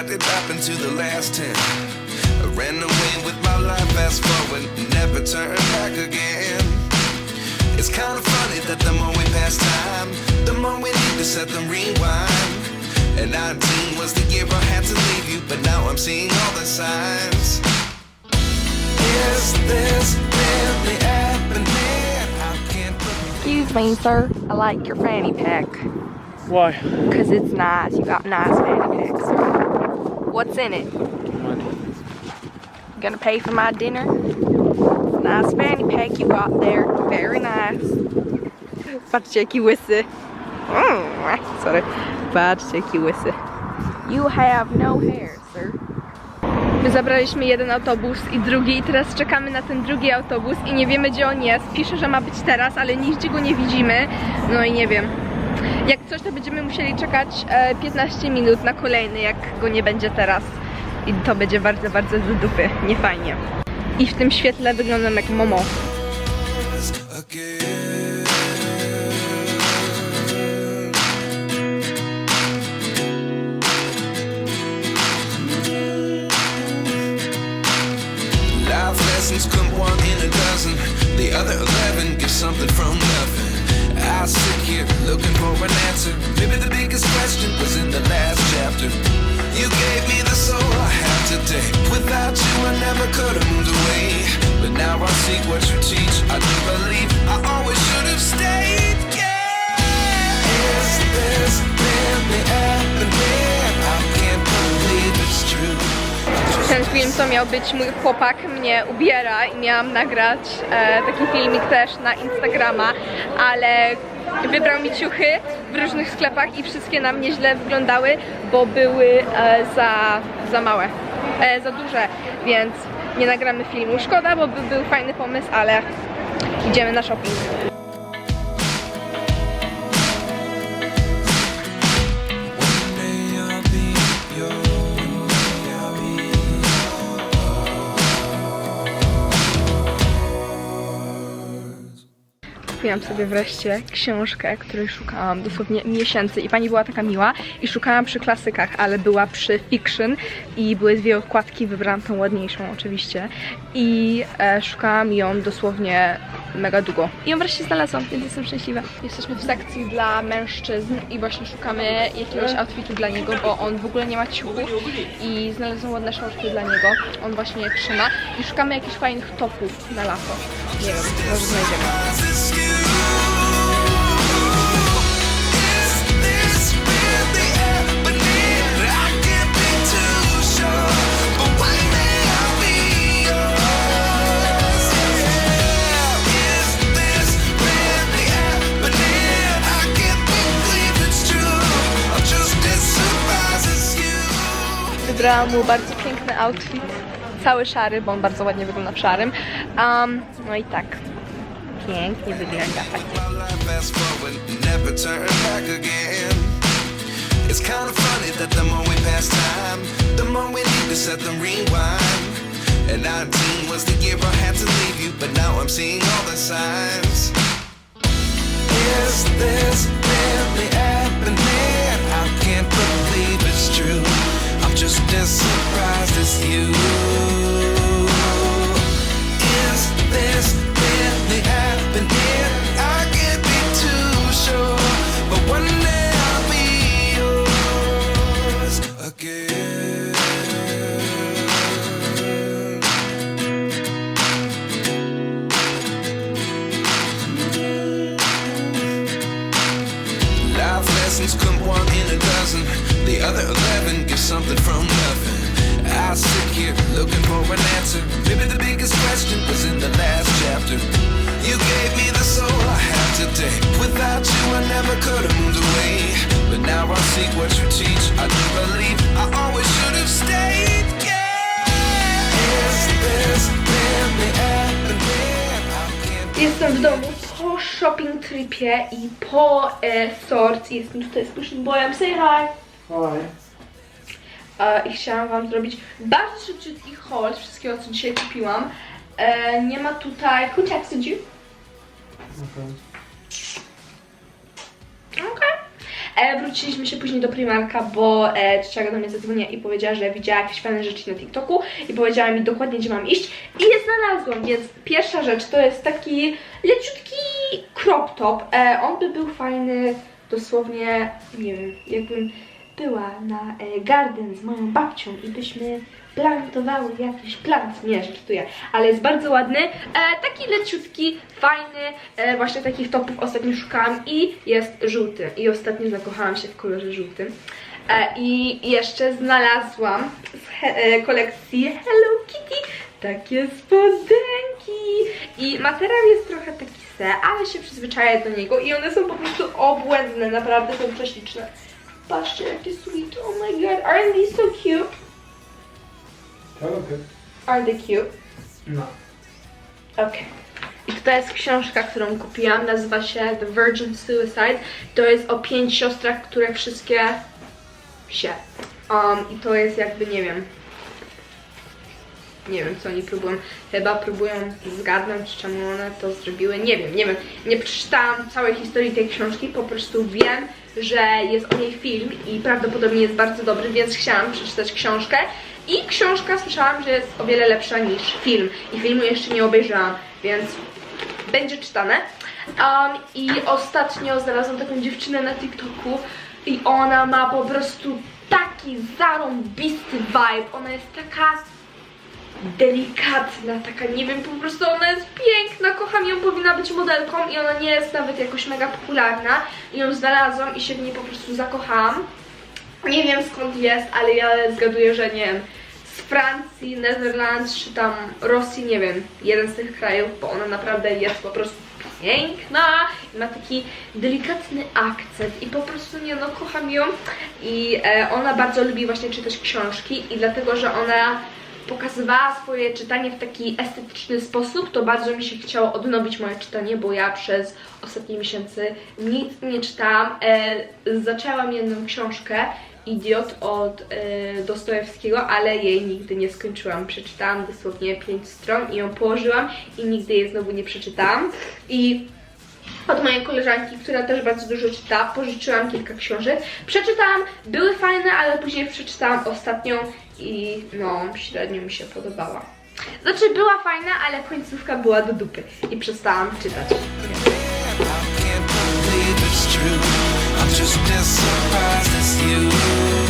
what did happen to the last ten? I ran away with my life, fast forward, never turn back again. It's kind of funny that the more we pass time, the more we need to set them rewind. And 19 was the year I had to leave you, but now I'm seeing all the signs. Is this really happening? I can't believe Excuse me, sir. I like your fanny pack. Why? Because it's nice. You got nice fanny packs. What's in it? Money. Gonna pay for my dinner? Nice fanny pack you got there. Very nice. Patrzcie jaki łysy. Mm, sorry. Patrzcie jaki łysy. You have no hair, sir. My zabraliśmy jeden autobus i drugi i teraz czekamy na ten drugi autobus i nie wiemy gdzie on jest. Pisze, że ma być teraz, ale nigdzie go nie widzimy. No i nie wiem. Jak coś, to będziemy musieli czekać e, 15 minut na kolejny, jak go nie będzie teraz. I to będzie bardzo, bardzo do dupy. Nie fajnie. I w tym świetle wyglądam jak Momo. Life lessons come one in a dozen. The other eleven get something from nothing. I sit here looking for an answer. Maybe the biggest question was in the last chapter. You gave me the soul I have Ten film to miał być mój chłopak mnie ubiera i miałam nagrać e, taki filmik też na Instagrama, ale wybrał mi ciuchy w różnych sklepach i wszystkie na mnie źle wyglądały, bo były e, za, za małe, e, za duże, więc nie nagramy filmu. Szkoda, bo by był fajny pomysł, ale idziemy na shopping. Kupiłam sobie wreszcie książkę, której szukałam dosłownie miesięcy i pani była taka miła i szukałam przy klasykach, ale była przy fiction i były dwie okładki, wybrałam tą ładniejszą oczywiście i e, szukałam ją dosłownie mega długo. I ją wreszcie znalazłam, więc jestem szczęśliwa. Jesteśmy w sekcji dla mężczyzn i właśnie szukamy jakiegoś outfitu dla niego, bo on w ogóle nie ma ciuchów i znalazłam ładne shorty dla niego. On właśnie je trzyma i szukamy jakichś fajnych topów na lato. Nie wiem, może znajdziemy. Wybrałam mu bardzo piękny outfit, cały szary, bo on bardzo ładnie wygląda w szarym. Um, no i tak, pięknie wygląda. And 19 was the year I had to leave you, but now I'm seeing all the signs. Is this really happening? Just as surprised as you. Looking for an answer. Maybe the biggest question was in the last chapter. You gave me the soul I have today. Without you, I never could have moved away. But now I see what you teach. I do believe I always should have stayed. Yeah. Is this really happening? I can't Jestem w domu po shopping tripie i po e, sort. Jestem tutaj z Pushing Boyem. Say hi! Oj. I chciałam wam zrobić bardzo szybciutki haul wszystkiego, co dzisiaj kupiłam. E, nie ma tutaj... Who texted you? Okay. Okay. E, wróciliśmy się później do Primarka, bo e, ciocia do mnie zadzwoniła i powiedziała, że widziała jakieś fajne rzeczy na TikToku i powiedziała mi dokładnie, gdzie mam iść i je znalazłam, więc pierwsza rzecz to jest taki leciutki crop top. E, on by był fajny dosłownie, nie wiem, jakbym była na e, garden z moją babcią i byśmy plantowały jakiś plant. Nie, żartuję, ale jest bardzo ładny. E, taki leciutki, fajny, e, właśnie takich topów ostatnio szukałam i jest żółty. I ostatnio zakochałam się w kolorze żółtym. E, I jeszcze znalazłam z he, e, kolekcji Hello Kitty takie spodenki. I materiał jest trochę taki se, ale się przyzwyczaję do niego i one są po prostu obłędne, naprawdę są prześliczne. Patrzcie, jakie sweet, oh my god, aren't these so cute? Okay. Are they cute? No. Okej. I tutaj jest książka, którą kupiłam, nazywa się The Virgin Suicide. To jest o pięć siostrach, które wszystkie się. Um, I to jest jakby, nie wiem, nie wiem co oni próbują, chyba próbują zgadnąć czemu one to zrobiły, nie wiem, nie wiem, nie przeczytałam całej historii tej książki, po prostu wiem, że jest o niej film i prawdopodobnie jest bardzo dobry, więc chciałam przeczytać książkę. I książka słyszałam, że jest o wiele lepsza niż film. I filmu jeszcze nie obejrzałam, więc będzie czytane. Um, I ostatnio znalazłam taką dziewczynę na TikToku i ona ma po prostu taki zarąbisty vibe, ona jest taka delikatna, taka nie wiem, po prostu ona jest piękna, kocham ją, powinna być modelką i ona nie jest nawet jakoś mega popularna. I ją znalazłam i się w niej po prostu zakochałam. Nie wiem skąd jest, ale ja zgaduję, że nie wiem, z Francji, Netherlands czy tam Rosji, nie wiem, jeden z tych krajów, bo ona naprawdę jest po prostu piękna i ma taki delikatny akcent. I po prostu nie no, kocham ją. I e, ona bardzo lubi właśnie czytać książki i dlatego, że ona pokazywała swoje czytanie w taki estetyczny sposób, to bardzo mi się chciało odnowić moje czytanie, bo ja przez ostatnie miesiące nic nie czytałam. E, zaczęłam jedną książkę, Idiot od e, Dostojewskiego, ale jej nigdy nie skończyłam. Przeczytałam dosłownie 5 stron i ją położyłam i nigdy jej znowu nie przeczytałam. I od mojej koleżanki, która też bardzo dużo czyta, pożyczyłam kilka książek. Przeczytałam, były fajne, ale później przeczytałam ostatnią i no, średnio mi się podobała. Znaczy była fajna, ale końcówka była do dupy i przestałam czytać. I